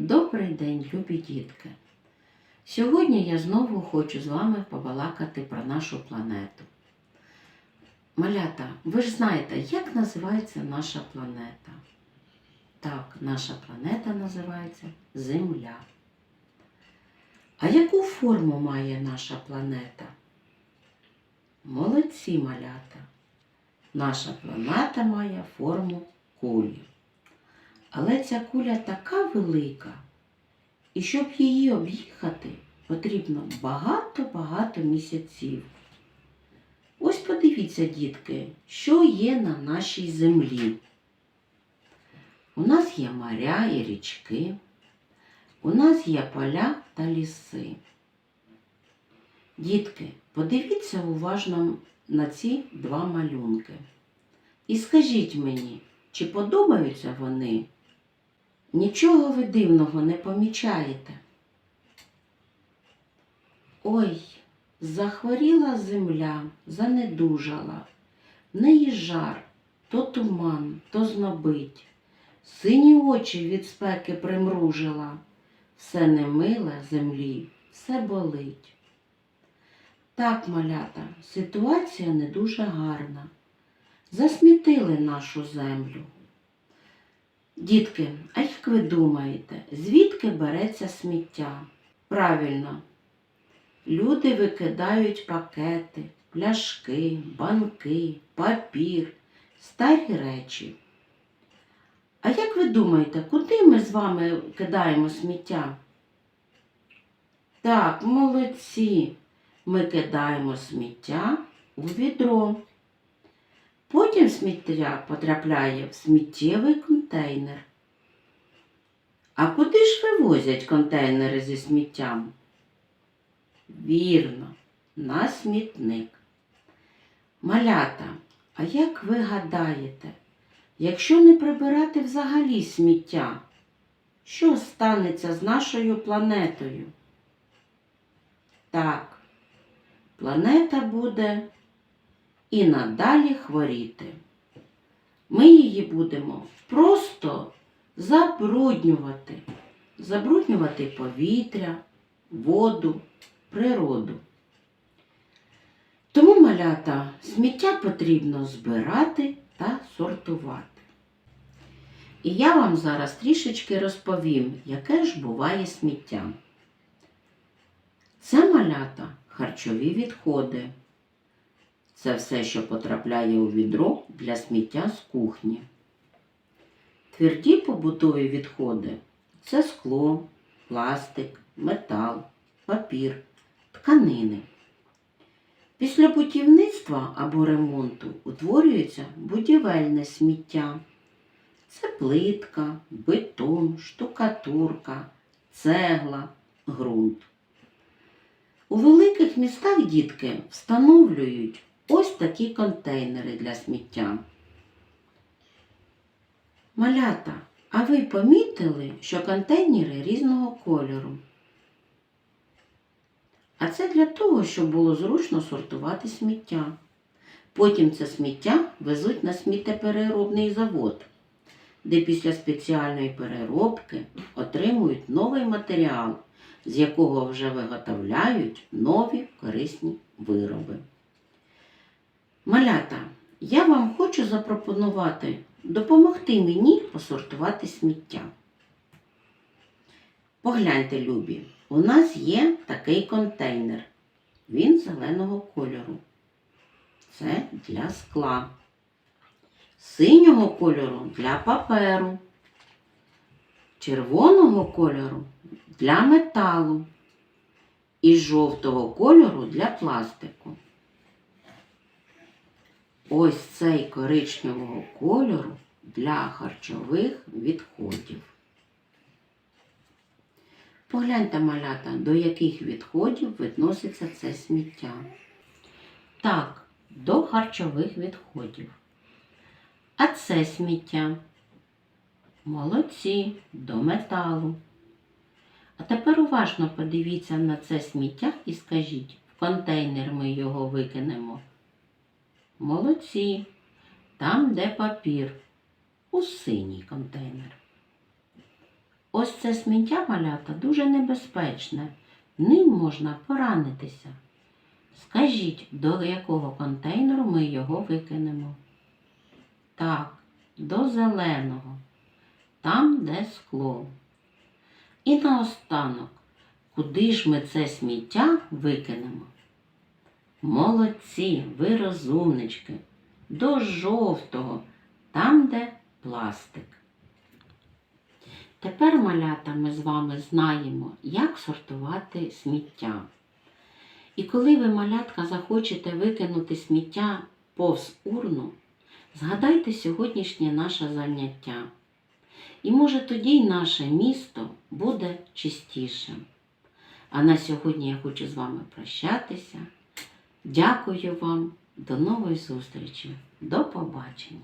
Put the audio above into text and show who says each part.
Speaker 1: Добрий день, любі дітки! Сьогодні я знову хочу з вами побалакати про нашу планету. Малята, ви ж знаєте, як називається наша планета? Так, наша планета називається Земля. А яку форму має наша планета? Молодці малята. Наша планета має форму кулі. Але ця куля така велика, і щоб її об'їхати, потрібно багато-багато місяців. Ось подивіться, дітки, що є на нашій землі. У нас є моря і річки, у нас є поля та ліси. Дітки, подивіться уважно на ці два малюнки. І скажіть мені, чи подобаються вони? Нічого ви дивного не помічаєте. Ой, захворіла земля, занедужала, в неї жар, то туман, то знобить, сині очі від спеки примружила, все немиле землі, все болить. Так, малята, ситуація не дуже гарна. Засмітили нашу землю. Дітки, а як ви думаєте, звідки береться сміття? Правильно, люди викидають пакети, пляшки, банки, папір, старі речі. А як ви думаєте, куди ми з вами кидаємо сміття? Так, молодці. Ми кидаємо сміття у відро. Потім сміття потрапляє в сміттєвий контейнер. А куди ж вивозять контейнери зі сміттям? Вірно, на смітник. Малята, а як ви гадаєте, якщо не прибирати взагалі сміття, що станеться з нашою планетою? Так, планета буде і надалі хворіти. Ми її будемо просто забруднювати, забруднювати повітря, воду, природу. Тому, малята, сміття потрібно збирати та сортувати. І я вам зараз трішечки розповім, яке ж буває сміття. Це малята харчові відходи. Це все, що потрапляє у відро для сміття з кухні. Тверді побутові відходи це скло, пластик, метал, папір, тканини. Після будівництва або ремонту утворюється будівельне сміття. Це плитка, бетон, штукатурка, цегла, ґрунт. У великих містах дітки встановлюють ось такі контейнери для сміття. Малята, а ви помітили, що контейнери різного кольору? А це для того, щоб було зручно сортувати сміття. Потім це сміття везуть на сміттєпереробний завод, де після спеціальної переробки отримують новий матеріал, з якого вже виготовляють нові корисні вироби. Малята, я вам хочу запропонувати допомогти мені посортувати сміття. Погляньте, любі, у нас є такий контейнер. Він зеленого кольору. Це для скла. Синього кольору для паперу. Червоного кольору для металу. І жовтого кольору для пластику. Ось цей коричневого кольору для харчових відходів. Погляньте, малята, до яких відходів відноситься це сміття. Так, до харчових відходів. А це сміття. Молодці, до металу. А тепер уважно подивіться на це сміття і скажіть, в контейнер ми його викинемо. Молодці. Там, де папір, у синій контейнер. ось це сміття малята дуже небезпечне. Ним можна поранитися. Скажіть, до якого контейнеру ми його викинемо? Так, до зеленого, там, де скло. І наостанок, куди ж ми це сміття викинемо? Молодці, ви розумнички, до жовтого, там, де пластик. Тепер, малята, ми з вами знаємо, як сортувати сміття. І коли ви, малятка, захочете викинути сміття повз урну, згадайте сьогоднішнє наше заняття. І може тоді й наше місто буде чистішим. А на сьогодні я хочу з вами прощатися. Дякую вам, до нової зустрічі, до побачення!